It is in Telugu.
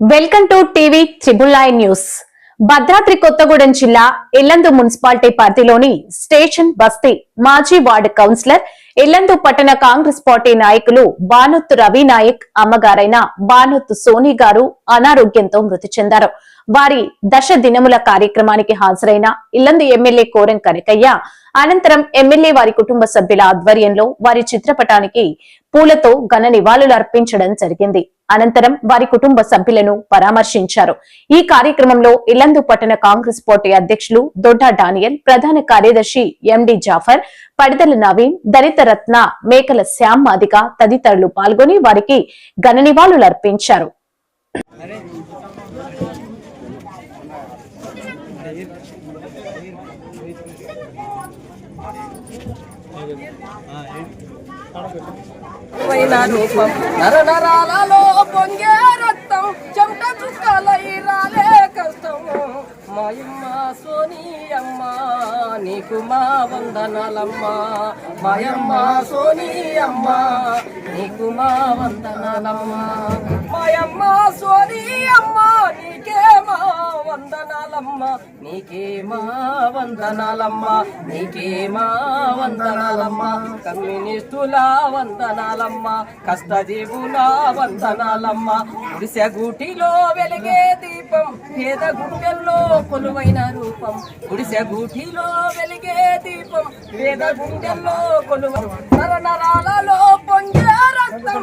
Welcome to TV triple nine news. Bhadradri Kothagudem జిల్లా ఇల్లందు మున్సిపాలిటీ పరిధిలోని స్టేషన్ బస్తీ మాజీ వార్డు కౌన్సిలర్ ఇల్లందు పట్టణ కాంగ్రెస్ పార్టీ నాయకులు బానొత్తు రవి నాయక్ అమ్మగారైన బానొత్తు సోని గారు అనారోగ్యంతో మృతి చెందారు. వారి దశ దినముల కార్యక్రమానికి హాజరైన ఇల్లందు ఎమ్మెల్యే కోరం కనకయ్య అనంతరం ఎమ్మెల్యే వారి కుటుంబ సభ్యుల ఆధ్వర్యంలో వారి చిత్రపటానికి పూలతో ఘన నివాళులు అర్పించడం జరిగింది. అనంతరం వారి కుటుంబ సభ్యులను పరామర్శించారు. ఈ కార్యక్రమంలో ఇల్లందు పట్టణ కాంగ్రెస్ పార్టీ అధ్యక్షులు దొడ్డా డానియల్ ప్రధాన కార్యదర్శి ఎండి జాఫర్ పడిదల నవీన్ దళిత రత్న మేకల శ్యామ్ మాదిక తదితరులు పాల్గొని వారికి ఘన నివాళులు అర్పించారు. రూపం నర నరాలలో పొంగే రక్తం చెమట చుక్కలై రాలే కష్టము మాయమ్మ సోనియమ్మ నీకు మా వందనాలమ్మా. మాయమ్మ సోనియమ్మ నీకు మా వందనాలమ్మా. మాయమ్మ సోనియమ్మ వందనాలమ్మ. నీకే మా వందనాలమ్మ. నీకే మా వందనాలమ్మ. కమ్యూనిస్టుల వందనాలమ్మ. కష్టజీవుల వందనాలమ్మ. గుడిసెగూటిలో వెలిగే దీపం పేద గుండెల్లో కొలువైన రూపం. గుడిసెగూటిలో వెలిగే దీపం పేద గుండెల్లో కొలువ. నర నరాలలో పొంగే రక్తం